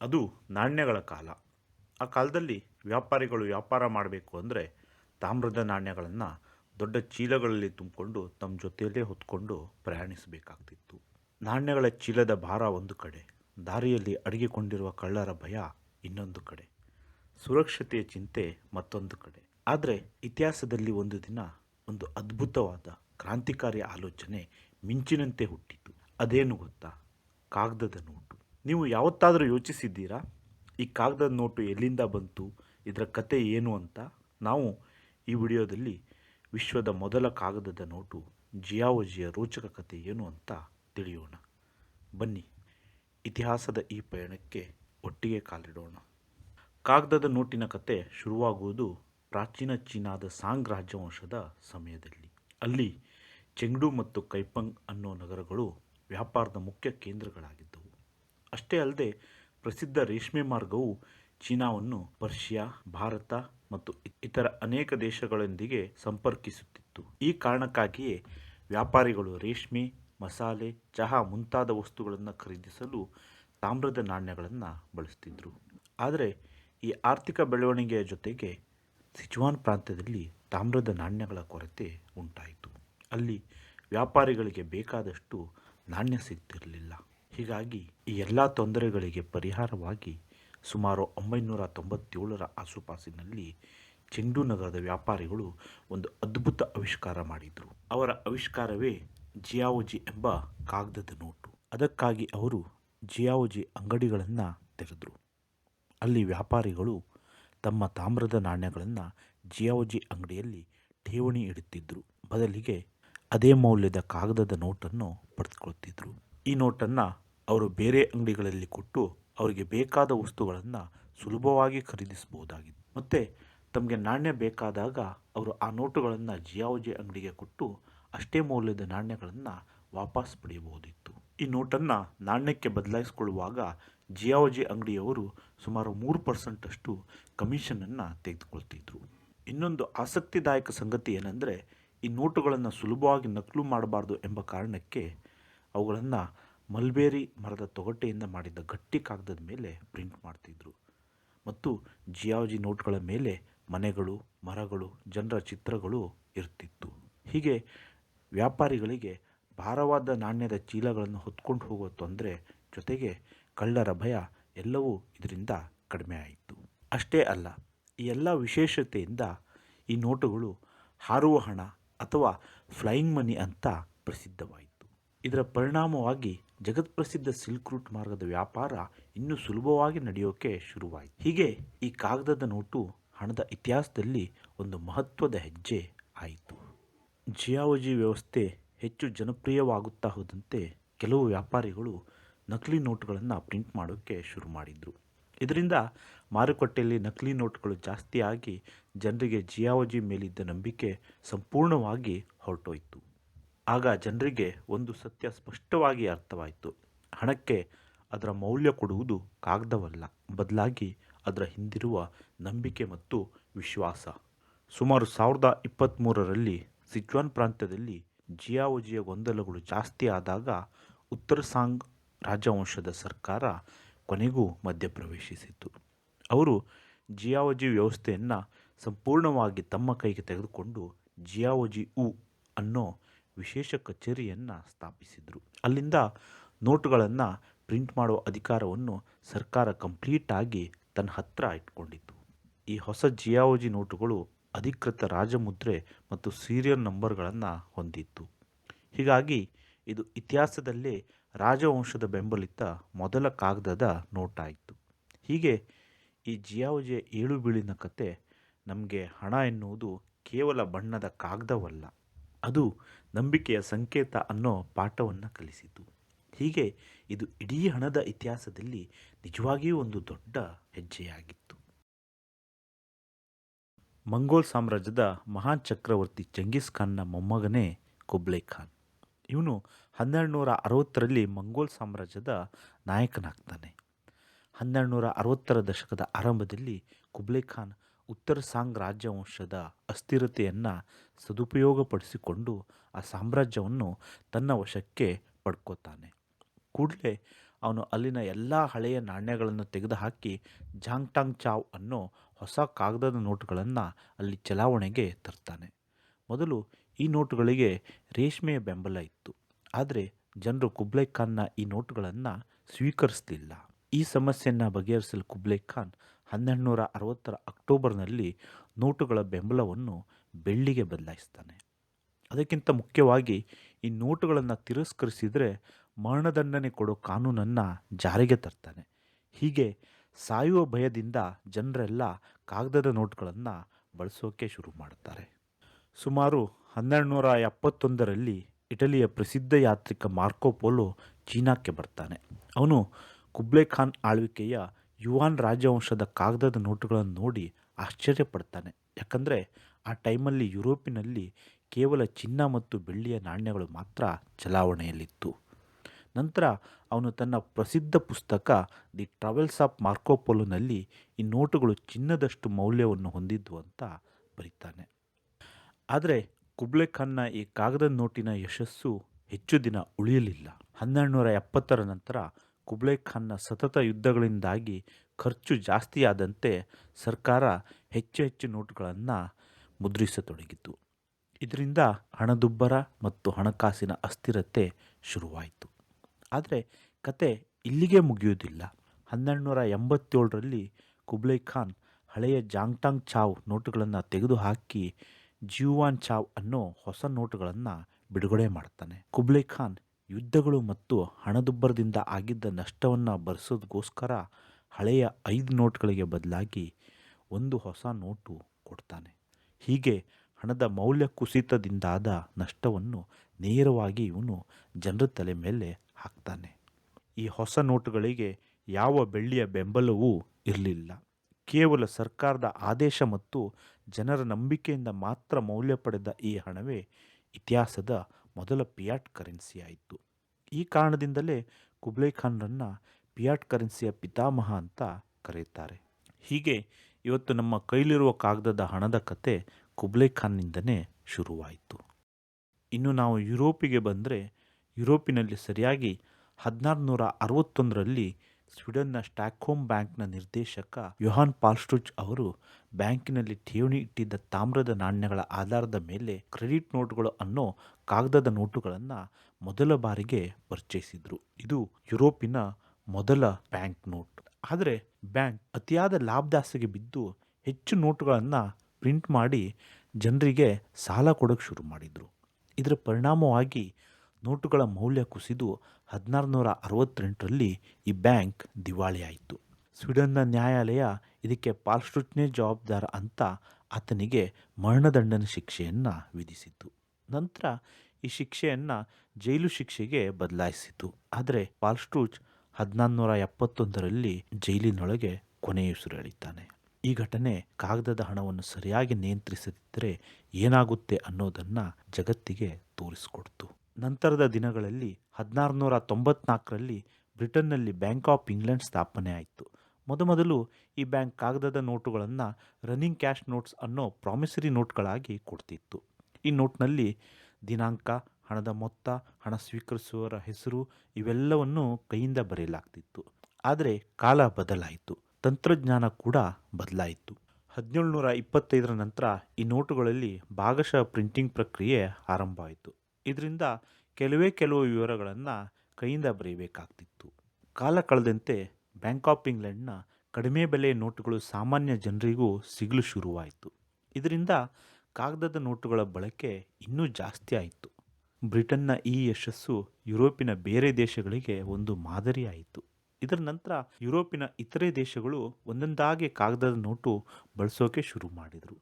ಅದು ನಾಣ್ಯಗಳ ಕಾಲ. ಆ ಕಾಲದಲ್ಲಿ ವ್ಯಾಪಾರಿಗಳು ವ್ಯಾಪಾರ ಮಾಡಬೇಕು ಅಂದರೆ ತಾಮ್ರದ ನಾಣ್ಯಗಳನ್ನು ದೊಡ್ಡ ಚೀಲಗಳಲ್ಲಿ ತುಂಬಿಕೊಂಡು ತಮ್ಮ ಜೊತೆಯಲ್ಲೇ ಹೊತ್ಕೊಂಡು ಪ್ರಯಾಣಿಸಬೇಕಾಗ್ತಿತ್ತು. ನಾಣ್ಯಗಳ ಚೀಲದ ಭಾರ ಒಂದು ಕಡೆ, ದಾರಿಯಲ್ಲಿ ಅಡಗಿಕೊಂಡಿರುವ ಕಳ್ಳರ ಭಯ ಇನ್ನೊಂದು ಕಡೆ, ಸುರಕ್ಷತೆಯ ಚಿಂತೆ ಮತ್ತೊಂದು ಕಡೆ. ಆದರೆ ಇತಿಹಾಸದಲ್ಲಿ ಒಂದು ದಿನ ಒಂದು ಅದ್ಭುತವಾದ ಕ್ರಾಂತಿಕಾರಿ ಆಲೋಚನೆ ಮಿಂಚಿನಂತೆ ಹುಟ್ಟಿತು. ಅದೇನು ಗೊತ್ತಾ? ಕಾಗದದ ನೋಟು. ನೀವು ಯಾವತ್ತಾದರೂ ಯೋಚಿಸಿದ್ದೀರಾ? ಈ ಕಾಗದದ ನೋಟು ಎಲ್ಲಿಂದ ಬಂತು? ಇದರ ಕತೆ ಏನು ಅಂತ? ನಾವು ಈ ವಿಡಿಯೋದಲ್ಲಿ ವಿಶ್ವದ ಮೊದಲ ಕಾಗದದ ನೋಟು ಜಿಯಾವಜಿಯ ರೋಚಕ ಕತೆ ಏನು ಅಂತ ತಿಳಿಯೋಣ. ಬನ್ನಿ, ಇತಿಹಾಸದ ಈ ಪಯಣಕ್ಕೆ ಒಟ್ಟಿಗೆ ಕಾಲಿಡೋಣ. ಕಾಗದದ ನೋಟಿನ ಕತೆ ಶುರುವಾಗುವುದು ಪ್ರಾಚೀನ ಚೀನಾದ ಸಾಂಗ್ ರಾಜವಂಶದ ಸಮಯದಲ್ಲಿ. ಅಲ್ಲಿ ಚೆಂಗ್ಡು ಮತ್ತು ಕೈಪಂಗ್ ಅನ್ನೋ ನಗರಗಳು ವ್ಯಾಪಾರದ ಮುಖ್ಯ ಕೇಂದ್ರಗಳಾಗಿದ್ದವು. ಅಷ್ಟೇ ಅಲ್ಲದೆ ಪ್ರಸಿದ್ಧ ರೇಷ್ಮೆ ಮಾರ್ಗವು ಚೀನಾವನ್ನು ಪರ್ಷಿಯಾ, ಭಾರತ ಮತ್ತು ಇತರ ಅನೇಕ ದೇಶಗಳೊಂದಿಗೆ ಸಂಪರ್ಕಿಸುತ್ತಿತ್ತು. ಈ ಕಾರಣಕ್ಕಾಗಿಯೇ ವ್ಯಾಪಾರಿಗಳು ರೇಷ್ಮೆ, ಮಸಾಲೆ, ಚಹಾ ಮುಂತಾದ ವಸ್ತುಗಳನ್ನು ಖರೀದಿಸಲು ತಾಮ್ರದ ನಾಣ್ಯಗಳನ್ನು ಬಳಸ್ತಿದ್ರು. ಆದರೆ ಈ ಆರ್ಥಿಕ ಬೆಳವಣಿಗೆಯ ಜೊತೆಗೆ ಸಿಚುವಾನ್ ಪ್ರಾಂತ್ಯದಲ್ಲಿ ತಾಮ್ರದ ನಾಣ್ಯಗಳ ಕೊರತೆ ಉಂಟಾಯಿತು. ಅಲ್ಲಿ ವ್ಯಾಪಾರಿಗಳಿಗೆ ಬೇಕಾದಷ್ಟು ನಾಣ್ಯ ಸಿಗ್ತಿರಲಿಲ್ಲ. ಹೀಗಾಗಿ ಈ ಎಲ್ಲ ತೊಂದರೆಗಳಿಗೆ ಪರಿಹಾರವಾಗಿ ಸುಮಾರು ಒಂಬೈನೂರ ತೊಂಬತ್ತೇಳರ ಆಸುಪಾಸಿನಲ್ಲಿ ಚೆಂಡು ನಗರದ ವ್ಯಾಪಾರಿಗಳು ಒಂದು ಅದ್ಭುತ ಆವಿಷ್ಕಾರ ಮಾಡಿದರು. ಅವರ ಆವಿಷ್ಕಾರವೇ ಜಿಯಾವೋಜಿ ಎಂಬ ಕಾಗದದ ನೋಟು. ಅದಕ್ಕಾಗಿ ಅವರು ಜಿಯಾವೋಜಿ ಅಂಗಡಿಗಳನ್ನು ತೆರೆದರು. ಅಲ್ಲಿ ವ್ಯಾಪಾರಿಗಳು ತಮ್ಮ ತಾಮ್ರದ ನಾಣ್ಯಗಳನ್ನು ಜಿಯಾವೋಜಿ ಅಂಗಡಿಯಲ್ಲಿ ಠೇವಣಿ ಇಡುತ್ತಿದ್ದರು ಬದಲಿಗೆ ಅದೇ ಮೌಲ್ಯದ ಕಾಗದದ ನೋಟನ್ನು ಪಡೆದುಕೊಳ್ತಿದ್ರು ಈ ನೋಟನ್ನು ಅವರು ಬೇರೆ ಅಂಗಡಿಗಳಲ್ಲಿ ಕೊಟ್ಟು ಅವರಿಗೆ ಬೇಕಾದ ವಸ್ತುಗಳನ್ನು ಸುಲಭವಾಗಿ ಖರೀದಿಸಬಹುದಾಗಿತ್ತು. ಮತ್ತು ತಮಗೆ ನಾಣ್ಯ ಬೇಕಾದಾಗ ಅವರು ಆ ನೋಟುಗಳನ್ನು ಜಿಯಾವುಜಿ ಅಂಗಡಿಗೆ ಕೊಟ್ಟು ಅಷ್ಟೇ ಮೌಲ್ಯದ ನಾಣ್ಯಗಳನ್ನು ವಾಪಸ್ ಪಡೆಯಬಹುದಿತ್ತು. ಈ ನೋಟನ್ನು ನಾಣ್ಯಕ್ಕೆ ಬದಲಾಯಿಸಿಕೊಳ್ಳುವಾಗ ಜಿಯಾವಜಿ ಅಂಗಡಿಯವರು ಸುಮಾರು ಮೂರು ಪರ್ಸೆಂಟಷ್ಟು ಕಮಿಷನನ್ನು ತೆಗೆದುಕೊಳ್ತಿದ್ರು. ಇನ್ನೊಂದು ಆಸಕ್ತಿದಾಯಕ ಸಂಗತಿ ಏನೆಂದರೆ, ಈ ನೋಟುಗಳನ್ನು ಸುಲಭವಾಗಿ ನಕಲು ಮಾಡಬಾರ್ದು ಎಂಬ ಕಾರಣಕ್ಕೆ ಅವುಗಳನ್ನು ಮಲ್ಬೇರಿ ಮರದ ತೊಗಟೆಯಿಂದ ಮಾಡಿದ ಗಟ್ಟಿ ಕಾಗದದ ಮೇಲೆ ಪ್ರಿಂಟ್ ಮಾಡ್ತಿದ್ರು. ಮತ್ತು ಜಿಯಾವಜಿ ನೋಟ್ಗಳ ಮೇಲೆ ಮನೆಗಳು, ಮರಗಳು, ಜನರ ಚಿತ್ರಗಳು ಇರ್ತಿತ್ತು. ಹೀಗೆ ವ್ಯಾಪಾರಿಗಳಿಗೆ ಭಾರವಾದ ನಾಣ್ಯದ ಚೀಲಗಳನ್ನು ಹೊತ್ಕೊಂಡು ಹೋಗುವ ತೊಂದರೆ ಜೊತೆಗೆ ಕಳ್ಳರ ಭಯ ಎಲ್ಲವೂ ಇದರಿಂದ ಕಡಿಮೆ ಆಯಿತು. ಅಷ್ಟೇ ಅಲ್ಲ, ಈ ಎಲ್ಲ ವಿಶೇಷತೆಯಿಂದ ಈ ನೋಟುಗಳು ಹಾರುವ ಹಣ ಅಥವಾ ಫ್ಲೈಯಿಂಗ್ ಮನಿ ಅಂತ ಪ್ರಸಿದ್ಧವಾಯಿತು. ಇದರ ಪರಿಣಾಮವಾಗಿ ಜಗತ್ಪ್ರಸಿದ್ಧ ಸಿಲ್ಕ್ ರೂಟ್ ಮಾರ್ಗದ ವ್ಯಾಪಾರ ಇನ್ನೂ ಸುಲಭವಾಗಿ ನಡೆಯೋಕೆ ಶುರುವಾಯಿತು. ಹೀಗೆ ಈ ಕಾಗದದ ನೋಟು ಹಣದ ಇತಿಹಾಸದಲ್ಲಿ ಒಂದು ಮಹತ್ವದ ಹೆಜ್ಜೆ ಆಯಿತು. ಜಿಯಾವಜಿ ವ್ಯವಸ್ಥೆ ಹೆಚ್ಚು ಜನಪ್ರಿಯವಾಗುತ್ತಾ ಹೋದಂತೆ ಕೆಲವು ವ್ಯಾಪಾರಿಗಳು ನಕಲಿ ನೋಟುಗಳನ್ನು ಪ್ರಿಂಟ್ ಮಾಡೋಕ್ಕೆ ಶುರು ಮಾಡಿದರು. ಇದರಿಂದ ಮಾರುಕಟ್ಟೆಯಲ್ಲಿ ನಕಲಿ ನೋಟುಗಳು ಜಾಸ್ತಿಯಾಗಿ ಜನರಿಗೆ ಜಿಯಾವಜಿ ಮೇಲಿದ್ದ ನಂಬಿಕೆ ಸಂಪೂರ್ಣವಾಗಿ ಹೊರಟೋಯ್ತು. ಆಗ ಜನರಿಗೆ ಒಂದು ಸತ್ಯ ಸ್ಪಷ್ಟವಾಗಿ ಅರ್ಥವಾಯಿತು. ಹಣಕ್ಕೆ ಅದರ ಮೌಲ್ಯ ಕೊಡುವುದು ಕಾಗದವಲ್ಲ. ಬದಲಾಗಿ ಅದರ ಹಿಂದಿರುವ ನಂಬಿಕೆ ಮತ್ತು ವಿಶ್ವಾಸ. ಸುಮಾರು ಸಾವಿರದ ಇಪ್ಪತ್ತ್ಮೂರರಲ್ಲಿ ಸಿಜ್ವಾನ್ ಪ್ರಾಂತ್ಯದಲ್ಲಿ ಜಿಯಾವಜಿಯ ಗೊಂದಲಗಳು ಜಾಸ್ತಿ ಆದಾಗ ಉತ್ತರ ಸಾಂಗ್ ರಾಜವಂಶದ ಸರ್ಕಾರ ಕೊನೆಗೂ ಮಧ್ಯಪ್ರವೇಶಿಸಿತು. ಅವರು ಜಿಯಾವಜಿ ವ್ಯವಸ್ಥೆಯನ್ನು ಸಂಪೂರ್ಣವಾಗಿ ತಮ್ಮ ಕೈಗೆ ತೆಗೆದುಕೊಂಡು ಜಿಯಾವಜಿ ಉ ಅನ್ನೋ ವಿಶೇಷ ಕಚೇರಿಯನ್ನು ಸ್ಥಾಪಿಸಿದರು. ಅಲ್ಲಿಂದ ನೋಟುಗಳನ್ನು ಪ್ರಿಂಟ್ ಮಾಡುವ ಅಧಿಕಾರವನ್ನು ಸರ್ಕಾರ ಕಂಪ್ಲೀಟಾಗಿ ತನ್ನ ಹತ್ರ ಇಟ್ಕೊಂಡಿತ್ತು. ಈ ಹೊಸ ಜಿಯಾವಜಿ ನೋಟುಗಳು ಅಧಿಕೃತ ರಾಜಮುದ್ರೆ ಮತ್ತು ಸೀರಿಯಲ್ ನಂಬರ್ಗಳನ್ನು ಹೊಂದಿತ್ತು. ಹೀಗಾಗಿ ಇದು ಇತಿಹಾಸದಲ್ಲೇ ರಾಜವಂಶದ ಬೆಂಬಲಿತ ಮೊದಲ ಕಾಗದದ ನೋಟಾಯಿತು. ಹೀಗೆ ಈ ಜಿಯಾವಜಿಯ ಏಳು ಬೀಳಿನ ಕತೆ ನಮಗೆ ಹಣ ಎನ್ನುವುದು ಕೇವಲ ಬಣ್ಣದ ಕಾಗದವಲ್ಲ. ಅದು ನಂಬಿಕೆಯ ಸಂಕೇತ ಅನ್ನೋ ಪಾಠವನ್ನು ಕಲಿಸಿತು ಹೀಗೆ ಇದು ಇಡೀ ಹಣದ ಇತಿಹಾಸದಲ್ಲಿ ನಿಜವಾಗಿಯೂ ಒಂದು ದೊಡ್ಡ ಹೆಜ್ಜೆಯಾಗಿತ್ತು. ಮಂಗೋಲ್ ಸಾಮ್ರಾಜ್ಯದ ಮಹಾನ್ ಚಕ್ರವರ್ತಿ ಚಂಗೀಸ್ ಖಾನ್ನ ಮೊಮ್ಮಗನೇ ಕುಬ್ಲೈ ಖಾನ್. ಇವನು ಹನ್ನೆರಡು ನೂರ ಅರವತ್ತರಲ್ಲಿ ಮಂಗೋಲ್ ಸಾಮ್ರಾಜ್ಯದ ನಾಯಕನಾಗ್ತಾನೆ. ಹನ್ನೆರಡು ನೂರ ಅರವತ್ತರ ದಶಕದ ಆರಂಭದಲ್ಲಿ ಕುಬ್ಲೈ ಖಾನ್ ಉತ್ತರ ಸಾಂಗ್ ರಾಜವಂಶದ ಅಸ್ಥಿರತೆಯನ್ನು ಸದುಪಯೋಗಪಡಿಸಿಕೊಂಡು ಆ ಸಾಮ್ರಾಜ್ಯವನ್ನು ತನ್ನ ವಶಕ್ಕೆ ಪಡ್ಕೋತಾನೆ. ಕೂಡಲೇ ಅವನು ಅಲ್ಲಿನ ಎಲ್ಲ ಹಳೆಯ ನಾಣ್ಯಗಳನ್ನು ತೆಗೆದುಹಾಕಿ ಜಾಂಗ್ಟಾಂಗ್ ಚಾವ್ ಅನ್ನೋ ಹೊಸ ಕಾಗದದ ನೋಟುಗಳನ್ನು ಅಲ್ಲಿ ಚಲಾವಣೆಗೆ ತರ್ತಾನೆ. ಮೊದಲು ಈ ನೋಟುಗಳಿಗೆ ರೇಷ್ಮೆಯ ಬೆಂಬಲ ಇತ್ತು. ಆದರೆ ಜನರು ಕುಬ್ಲೈ ಖಾನ್ನ ಈ ನೋಟುಗಳನ್ನು ಸ್ವೀಕರಿಸಲಿಲ್ಲ. ಈ ಸಮಸ್ಯೆಯನ್ನು ಬಗೆಹರಿಸಲು ಕುಬ್ಲೈ ಖಾನ್ ಹನ್ನೆರಡು ನೂರ ಅರವತ್ತರ ಅಕ್ಟೋಬರ್ನಲ್ಲಿ ನೋಟುಗಳ ಬೆಂಬಲವನ್ನು ಬೆಳ್ಳಿಗೆ ಬದಲಾಯಿಸ್ತಾನೆ. ಅದಕ್ಕಿಂತ ಮುಖ್ಯವಾಗಿ ಈ ನೋಟುಗಳನ್ನು ತಿರಸ್ಕರಿಸಿದರೆ ಮರಣದಂಡನೆ ಕೊಡೋ ಕಾನೂನನ್ನು ಜಾರಿಗೆ ತರ್ತಾನೆ. ಹೀಗೆ ಸಾಯುವ ಭಯದಿಂದ ಜನರೆಲ್ಲ ಕಾಗದದ ನೋಟುಗಳನ್ನು ಬಳಸೋಕೆ ಶುರು ಮಾಡ್ತಾರೆ. ಸುಮಾರು ಹನ್ನೆರಡು ನೂರ ಎಪ್ಪತ್ತೊಂದರಲ್ಲಿ ಇಟಲಿಯ ಪ್ರಸಿದ್ಧ ಯಾತ್ರಿಕ ಮಾರ್ಕೋ ಪೋಲೋ ಚೀನಾಕ್ಕೆ ಬರ್ತಾನೆ. ಅವನು ಕುಬ್ಲೆ ಖಾನ್ ಆಳ್ವಿಕೆಯ ಯುವಾನ್ ರಾಜವಂಶದ ಕಾಗದದ ನೋಟುಗಳನ್ನು ನೋಡಿ ಆಶ್ಚರ್ಯಪಡ್ತಾನೆ. ಯಾಕಂದರೆ ಆ ಟೈಮಲ್ಲಿ ಯುರೋಪಿನಲ್ಲಿ ಕೇವಲ ಚಿನ್ನ ಮತ್ತು ಬೆಳ್ಳಿಯ ನಾಣ್ಯಗಳು ಮಾತ್ರ ಚಲಾವಣೆಯಲ್ಲಿತ್ತು. ನಂತರ ಅವನು ತನ್ನ ಪ್ರಸಿದ್ಧ ಪುಸ್ತಕ ದಿ ಟ್ರಾವೆಲ್ಸ್ ಆಫ್ ಮಾರ್ಕೋಪೋಲೋನಲ್ಲಿ ಈ ನೋಟುಗಳು ಚಿನ್ನದಷ್ಟು ಮೌಲ್ಯವನ್ನು ಹೊಂದಿದ್ದು ಅಂತ ಬರೀತಾನೆ. ಆದರೆ ಕುಬ್ಲೆ ಖಾನ್ನ ಈ ಕಾಗದದ ನೋಟಿನ ಯಶಸ್ಸು ಹೆಚ್ಚು ದಿನ ಉಳಿಯಲಿಲ್ಲ. ಹನ್ನೆರಡು ನೂರ ಎಪ್ಪತ್ತರ ನಂತರ ಕುಬ್ಲೆ ಖಾನ್ನ ಸತತ ಯುದ್ಧಗಳಿಂದಾಗಿ ಖರ್ಚು ಜಾಸ್ತಿಯಾದಂತೆ ಸರ್ಕಾರ ಹೆಚ್ಚು ಹೆಚ್ಚು ನೋಟುಗಳನ್ನು ಮುದ್ರಿಸತೊಡಗಿತು. ಇದರಿಂದ ಹಣದುಬ್ಬರ ಮತ್ತು ಹಣಕಾಸಿನ ಅಸ್ಥಿರತೆ ಶುರುವಾಯಿತು. ಆದರೆ ಕತೆ ಇಲ್ಲಿಗೆ ಮುಗಿಯುವುದಿಲ್ಲ. ಹನ್ನೆರಡು ನೂರ ಎಂಬತ್ತೇಳರಲ್ಲಿ ಕುಬ್ಲೈ ಖಾನ್ ಹಳೆಯ ಜಾಂಗ್ಟಾಂಗ್ ಚಾವ್ ನೋಟುಗಳನ್ನು ತೆಗೆದುಹಾಕಿ ಜೀವಾನ್ ಚಾವ್ ಅನ್ನೋ ಹೊಸ ನೋಟುಗಳನ್ನು ಬಿಡುಗಡೆ ಮಾಡ್ತಾನೆ. ಕುಬ್ಲೈ ಖಾನ್ ಯುದ್ಧಗಳು ಮತ್ತು ಹಣದುಬ್ಬರದಿಂದ ಆಗಿದ್ದ ನಷ್ಟವನ್ನು ಭರಿಸೋದಕ್ಕೋಸ್ಕರ ಹಳೆಯ ಐದು ನೋಟ್ಗಳಿಗೆ ಬದಲಾಗಿ ಒಂದು ಹೊಸ ನೋಟು ಕೊಡ್ತಾನೆ. ಹೀಗೆ ಹಣದ ಮೌಲ್ಯ ಕುಸಿತದಿಂದಾದ ನಷ್ಟವನ್ನು ನೇರವಾಗಿ ಇವನು ಜನರ ತಲೆ ಮೇಲೆ ಹಾಕ್ತಾನೆ. ಈ ಹೊಸ ನೋಟುಗಳಿಗೆ ಯಾವ ಬೆಳ್ಳಿಯ ಬೆಂಬಲವೂ ಇರಲಿಲ್ಲ. ಕೇವಲ ಸರ್ಕಾರದ ಆದೇಶ ಮತ್ತು ಜನರ ನಂಬಿಕೆಯಿಂದ ಮಾತ್ರ ಮೌಲ್ಯ ಪಡೆದ ಈ ಹಣವೇ ಇತಿಹಾಸದ ಮೊದಲ ಪಿಯಾಟ್ ಕರೆನ್ಸಿ ಆಯಿತು. ಈ ಕಾರಣದಿಂದಲೇ ಕುಬ್ಲೈ ಖಾನ್ರನ್ನು ಪಿಯಾಟ್ ಕರೆನ್ಸಿಯ ಪಿತಾಮಹ ಅಂತ ಕರೆಯುತ್ತಾರೆ. ಹೀಗೆ ಇವತ್ತು ನಮ್ಮ ಕೈಲಿರುವ ಕಾಗದದ ಹಣದ ಕತೆ ಕುಬ್ಲೈ ಖಾನ್ನಿಂದನೇ ಶುರುವಾಯಿತು. ಇನ್ನು ನಾವು ಯುರೋಪಿಗೆ ಬಂದರೆ ಯುರೋಪಿನಲ್ಲಿ ಸರಿಯಾಗಿ ಹದಿನಾರು ನೂರ ಅರವತ್ತೊಂದರಲ್ಲಿ ಸ್ವೀಡನ್ನ ಸ್ಟಾಕ್ಹೋಮ್ ಬ್ಯಾಂಕ್ನ ನಿರ್ದೇಶಕ ಯೋಹಾನ್ ಪಾಲ್ಸ್ಟುಚ್ ಅವರು ಬ್ಯಾಂಕಿನಲ್ಲಿ ಠೇವಣಿ ಇಟ್ಟಿದ್ದ ತಾಮ್ರದ ನಾಣ್ಯಗಳ ಆಧಾರದ ಮೇಲೆ ಕ್ರೆಡಿಟ್ ನೋಟುಗಳು ಅನ್ನೋ ಕಾಗದದ ನೋಟುಗಳನ್ನು ಮೊದಲ ಬಾರಿಗೆ ಪರಿಚಯಿಸಿದ್ರು. ಇದು ಯುರೋಪಿನ ಮೊದಲ ಬ್ಯಾಂಕ್ ನೋಟ್. ಆದರೆ ಬ್ಯಾಂಕ್ ಅತಿಯಾದ ಲಾಭದಾಸೆಗೆ ಬಿದ್ದು ಹೆಚ್ಚು ನೋಟುಗಳನ್ನು ಪ್ರಿಂಟ್ ಮಾಡಿ ಜನರಿಗೆ ಸಾಲ ಕೊಡೋಕ್ಕೆ ಶುರು ಮಾಡಿದರು. ಇದರ ಪರಿಣಾಮವಾಗಿ ನೋಟುಗಳ ಮೌಲ್ಯ ಕುಸಿದು ಹದಿನಾರುನೂರ ಅರವತ್ತೆಂಟರಲ್ಲಿ ಈ ಬ್ಯಾಂಕ್ ದಿವಾಳಿಯಾಯಿತು. ಸ್ವೀಡನ್ನ ನ್ಯಾಯಾಲಯ ಇದಕ್ಕೆ ಪಾಲ್ಸ್ಟುಚ್ನೇ ಜವಾಬ್ದಾರ ಅಂತ ಆತನಿಗೆ ಮರಣದಂಡನ ಶಿಕ್ಷೆಯನ್ನು ವಿಧಿಸಿತು. ನಂತರ ಈ ಶಿಕ್ಷೆಯನ್ನು ಜೈಲು ಶಿಕ್ಷೆಗೆ ಬದಲಾಯಿಸಿತು. ಆದರೆ ಪಾಲ್ಸ್ಟೂಚ್ ಹದಿನಾರುನೂರ ಎಪ್ಪತ್ತೊಂದರಲ್ಲಿ ಜೈಲಿನೊಳಗೆ ಕೊನೆಯುಸಿರೆಳಿತಾನೆ ಈ ಘಟನೆ ಕಾಗದದ ಹಣವನ್ನು ಸರಿಯಾಗಿ ನಿಯಂತ್ರಿಸದಿದ್ದರೆ ಏನಾಗುತ್ತೆ ಅನ್ನೋದನ್ನು ಜಗತ್ತಿಗೆ ತೋರಿಸಿಕೊಡ್ತು. ನಂತರದ ದಿನಗಳಲ್ಲಿ ಹದಿನಾರು ನೂರ ತೊಂಬತ್ನಾಲ್ಕರಲ್ಲಿ ಬ್ರಿಟನ್ನಲ್ಲಿ ಬ್ಯಾಂಕ್ ಆಫ್ ಇಂಗ್ಲೆಂಡ್ ಸ್ಥಾಪನೆ ಆಯಿತು. ಮೊದಮೊದಲು ಈ ಬ್ಯಾಂಕ್ ಕಾಗದದ ನೋಟುಗಳನ್ನು ರನ್ನಿಂಗ್ ಕ್ಯಾಶ್ ನೋಟ್ಸ್ ಅನ್ನೋ ಪ್ರಾಮಿಸರಿ ನೋಟ್ಗಳಾಗಿ ಕೊಡ್ತಿತ್ತು. ಈ ನೋಟ್ನಲ್ಲಿ ದಿನಾಂಕ, ಹಣದ ಮೊತ್ತ, ಹಣ ಸ್ವೀಕರಿಸುವವರ ಹೆಸರು ಇವೆಲ್ಲವನ್ನು ಕೈಯಿಂದ ಬರೆಯಲಾಗ್ತಿತ್ತು. ಆದರೆ ಕಾಲ ಬದಲಾಯಿತು. ತಂತ್ರಜ್ಞಾನ ಕೂಡ ಬದಲಾಯಿತು. ಹದಿನೇಳುನೂರ ಇಪ್ಪತ್ತೈದರ ನಂತರ ಈ ನೋಟುಗಳಲ್ಲಿ ಭಾಗಶಃ ಪ್ರಿಂಟಿಂಗ್ ಪ್ರಕ್ರಿಯೆ ಆರಂಭ ಆಯಿತು ಇದರಿಂದ ಕೆಲವೇ ಕೆಲವು ವಿವರಗಳನ್ನು ಕೈಯಿಂದ ಬರೆಯಬೇಕಾಗ್ತಿತ್ತು ಕಾಲ ಕಳೆದಂತೆ ಬ್ಯಾಂಕ್ ಆಫ್ ಇಂಗ್ಲೆಂಡ್ನ ಕಡಿಮೆ ಬೆಲೆಯ ನೋಟುಗಳು ಸಾಮಾನ್ಯ ಜನರಿಗೂ ಸಿಗಲು ಶುರುವಾಯಿತು. ಇದರಿಂದ ಕಾಗದದ ನೋಟುಗಳ ಬಳಕೆ ಇನ್ನೂ ಜಾಸ್ತಿ ಆಯಿತು. ಬ್ರಿಟನ್ನ ಈ ಯಶಸ್ಸು ಯುರೋಪಿನ ಬೇರೆ ದೇಶಗಳಿಗೆ ಒಂದು ಮಾದರಿಯಾಯಿತು. ಇದರ ನಂತರ ಯುರೋಪಿನ ಇತರೆ ದೇಶಗಳು ಒಂದೊಂದಾಗಿ ಕಾಗದದ ನೋಟು ಬಳಸೋಕೆ ಶುರು ಮಾಡಿದರು.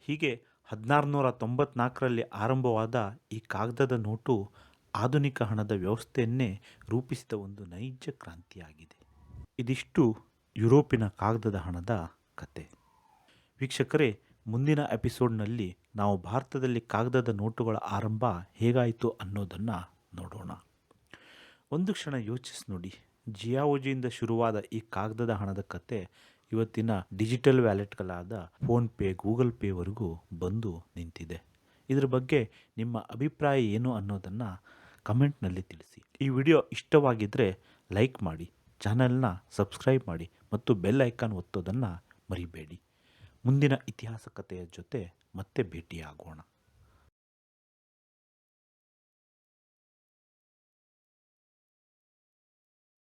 ಹೀಗೆ ಹದಿನಾರು ನೂರ ತೊಂಬತ್ನಾಲ್ಕರಲ್ಲಿ ಆರಂಭವಾದ ಈ ಕಾಗದದ ನೋಟು ಆಧುನಿಕ ಹಣದ ವ್ಯವಸ್ಥೆಯನ್ನೇ ರೂಪಿಸಿದ ಒಂದು ನೈಜ ಕ್ರಾಂತಿಯಾಗಿದೆ. ಇದಿಷ್ಟು ಯುರೋಪಿನ ಕಾಗದದ ಹಣದ ಕತೆ. ವೀಕ್ಷಕರೇ, ಮುಂದಿನ ಎಪಿಸೋಡ್ನಲ್ಲಿ ನಾವು ಭಾರತದಲ್ಲಿ ಕಾಗದದ ನೋಟುಗಳ ಆರಂಭ ಹೇಗಾಯಿತು ಅನ್ನೋದನ್ನು ನೋಡೋಣ. ಒಂದು ಕ್ಷಣ ಯೋಚಿಸಿ ನೋಡಿ. ಜಿಯಾವೋಜಿಯಿಂದ ಶುರುವಾದ ಈ ಕಾಗದದ ಹಣದ ಕತೆ ಇವತ್ತಿನ ಡಿಜಿಟಲ್ ವ್ಯಾಲೆಟ್ಗಳಾದ ಫೋನ್ಪೇ, ಗೂಗಲ್ ಪೇವರೆಗೂ ಬಂದು ನಿಂತಿದೆ. ಇದರ ಬಗ್ಗೆ ನಿಮ್ಮ ಅಭಿಪ್ರಾಯ ಏನು ಅನ್ನೋದನ್ನು ಕಮೆಂಟ್ನಲ್ಲಿ ತಿಳಿಸಿ. ಈ ವಿಡಿಯೋ ಇಷ್ಟವಾಗಿದ್ದರೆ ಲೈಕ್ ಮಾಡಿ, ಚಾನೆಲ್ನ ಸಬ್ಸ್ಕ್ರೈಬ್ ಮಾಡಿ ಮತ್ತು ಬೆಲ್ ಐಕಾನ್ ಒತ್ತೋದನ್ನು ಮರಿಬೇಡಿ. ಮುಂದಿನ ಇತಿಹಾಸ ಕಥೆಯ ಜೊತೆ ಮತ್ತೆ ಭೇಟಿಯಾಗೋಣ.